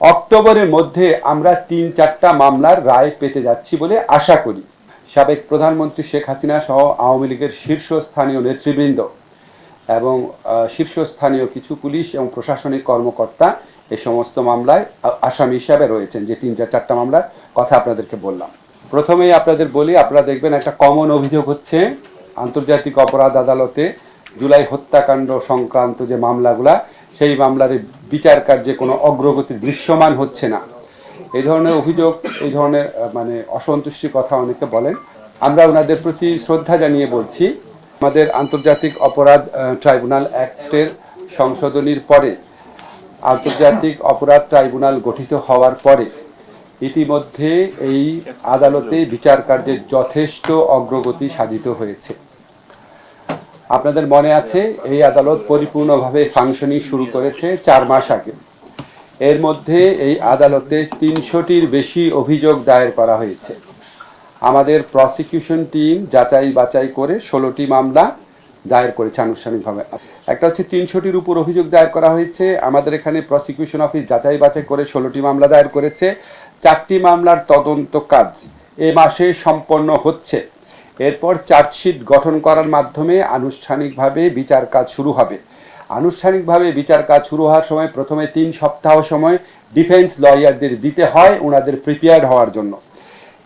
অক্টোবরের মধ্যে আমরা তিন চারটা মামলার রায় পেতে যাচ্ছি বলে আশা করি। সাবেক প্রধানমন্ত্রী শেখ হাসিনা সহ আওয়ামী লীগের শীর্ষস্থানীয় নেতৃবৃন্দ এবং শীর্ষস্থানীয় কিছু পুলিশ এবং প্রশাসনিক কর্মকর্তা এ সমস্ত মামলায় আসামি হিসাবে রয়েছেন, যে তিন চার চারটা মামলার কথা আপনাদেরকে বললাম। প্রথমেই আপনাদের বলি, আপনারা দেখবেন একটা কমন অভিযোগ হচ্ছে, আন্তর্জাতিক অপরাধ আদালতে জুলাই হত্যাকাণ্ড সংক্রান্ত যে মামলাগুলা, সেই মামলার বিচার কার্যে কোনো অগ্রগতি দৃশ্যমান হচ্ছে না। এই ধরনের অভিযোগ, এই ধরনের মানে অসন্তুষ্টি কথা অনেকে বলেন। আমরা ওনাদের প্রতি শ্রদ্ধা জানিয়ে বলছি, আমাদের আন্তর্জাতিক অপরাধ ট্রাইব্যুনাল অ্যাক্টের সংশোধনীর পরে, আন্তর্জাতিক অপরাধ ট্রাইব্যুনাল গঠিত হওয়ার পরে, ইতিমধ্যে এই আদালতে বিচার কার্যের যথেষ্ট অগ্রগতি সাধিত হয়েছে। আপনাদের মনে আছে, এই আদালত পরিপূর্ণভাবে ফাংশনিং শুরু করেছে চার মাস আগে। এর মধ্যে এই আদালতে তিনশোটির বেশি অভিযোগ দায়ের করা হয়েছে। আমাদের প্রসিকিউশন টিম যাচাই বাছাই করে ষোলোটি মামলা দায়ের করেছে আনুষ্ঠানিকভাবে। একটা হচ্ছে তিনশোটির উপর অভিযোগ দায়ের করা হয়েছে। আমাদের এখানে প্রসিকিউশন অফিস যাচাই বাছাই করে ষোলোটি মামলা দায়ের করেছে। চারটি মামলার তদন্ত কাজ এ মাসে সম্পন্ন হচ্ছে। এরপর চার্জশিট গঠন করার মাধ্যমে আনুষ্ঠানিকভাবে বিচার কাজ শুরু হবে। আনুষ্ঠানিকভাবে বিচার কাজ শুরু হওয়ার সময় প্রথমে তিন সপ্তাহ সময় ডিফেন্স লয়ারদের দিতে হয় ওনাদের প্রিপেয়ার্ড হওয়ার জন্য।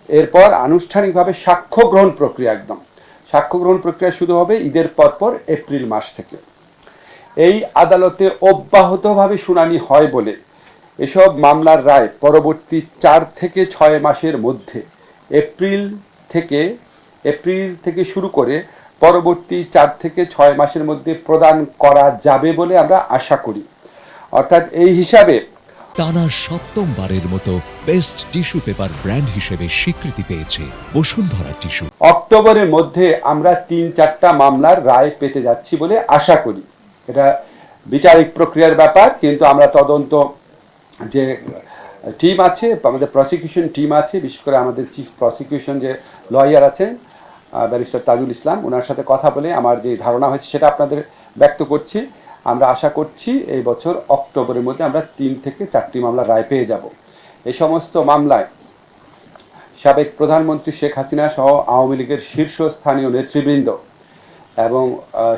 এরপর আনুষ্ঠানিকভাবে সাক্ষ্য গ্রহণ প্রক্রিয়া একদম। সাক্ষ্য গ্রহণ প্রক্রিয়া শুরু হবে ঈদের পরপর এপ্রিল মাস থেকে। এই আদালতে অব্যাহতভাবে শুনানি হয় বলে এসব মামলার রায় পরবর্তী চার থেকে ছয় মাসের মধ্যে এপ্রিল থেকে এপ্রিল থেকে শুরু করে পরবর্তী চার থেকে ছয় মাসের মধ্যে প্রদান করা যাবে বলে আমরা আশা করি। অর্থাৎ এই হিসাবে টানা সপ্তমবারের মতো বেস্ট টিস্যু পেপার ব্র্যান্ড হিসেবে স্বীকৃতি পেয়েছে বসুন্ধরা টিস্যু। অক্টোবরের মধ্যে আমরা তিন চারটা মামলার রায় পেতে যাচ্ছি বলে আশা করি। এটা বিচারিক প্রক্রিয়ার ব্যাপার কিন্তু আমরা তদন্ত যে টিম আছে আমাদের প্রসিকিউশন টিম আছে বিশেষ করে আমাদের চিফ প্রসিকিউশন যে লয়ার আছেন ব্যারিস্টার তাজুল ইসলাম ওনার সাথে কথা বলে আমার যে ধারণা হয়েছে সেটা আপনাদের ব্যক্ত করছি। আমরা আশা করছি এই বছর অক্টোবরের মধ্যে আমরা তিন থেকে চারটি মামলা রায় পেয়ে যাব। এই সমস্ত মামলায় সাবেক প্রধানমন্ত্রী শেখ হাসিনা সহ আওয়ামী লীগের শীর্ষস্থানীয় নেতৃবৃন্দ এবং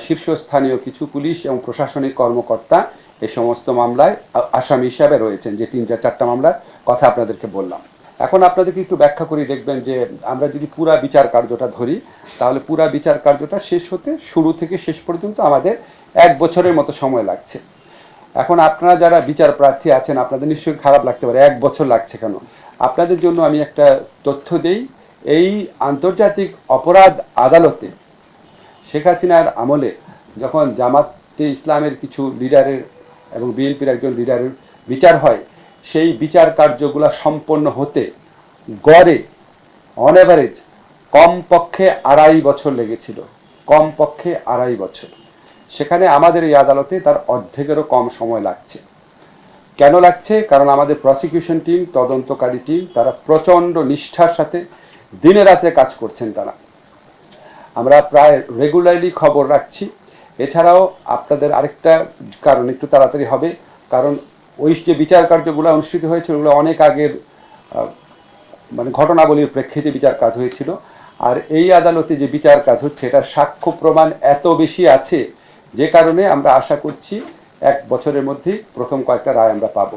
শীর্ষস্থানীয় কিছু পুলিশ এবং প্রশাসনিক কর্মকর্তা এই সমস্ত মামলায় আসামি হিসাবে রয়েছেন, যে তিন চার চারটা মামলার কথা আপনাদেরকে বললাম। এখন আপনাদেরকে একটু ব্যাখ্যা করে দেখবেন যে আমরা যদি পুরা বিচার কার্যটা ধরি, তাহলে পুরা বিচার কার্যটা শেষ হতে শুরু থেকে শেষ পর্যন্ত আমাদের এক বছরের মতো সময় লাগছে। এখন আপনারা যারা বিচার প্রার্থী আছেন, আপনাদের নিশ্চয়ই খারাপ লাগতে পারে, এক বছর লাগছে কেন? আপনাদের জন্য আমি একটা তথ্য দেই, এই আন্তর্জাতিক অপরাধ আদালতে শেখ হাসিনার আমলে যখন জামাতে ইসলামের কিছু লিডারের এবং বিএনপির একজন লিডারের বিচার হয় সেই বিচার কার্যগুলো সম্পন্ন হতে গড়ে অন অ্যাভারেজ কমপক্ষে আড়াই বছর লেগেছিল। কমপক্ষে আড়াই বছর। সেখানে আমাদের এই আদালতে তার অর্ধেকেরও কম সময় লাগছে। কেন লাগছে? কারণ আমাদের প্রসিকিউশন টিম তদন্তকারী টিম তারা প্রচণ্ড নিষ্ঠার সাথে দিনে রাতে কাজ করছেন তারা। আমরা প্রায় রেগুলারলি খবর রাখছি। এছাড়াও আপনাদের আরেকটা কারণ একটু তাড়াতাড়ি হবে। কারণ ওই যে বিচার কার্যগুলো অনুষ্ঠিত হয়েছিল, ওগুলো অনেক আগের মানে ঘটনাবলীর প্রেক্ষিতে বিচার কাজ হয়েছিল। আর এই আদালতে যে বিচার কাজ হচ্ছে এটার সাক্ষ্য প্রমাণ এত বেশি আছে যে কারণে আমরা আশা করছি এক বছরের মধ্যেই প্রথম কয়েকটা রায় আমরা পাবো।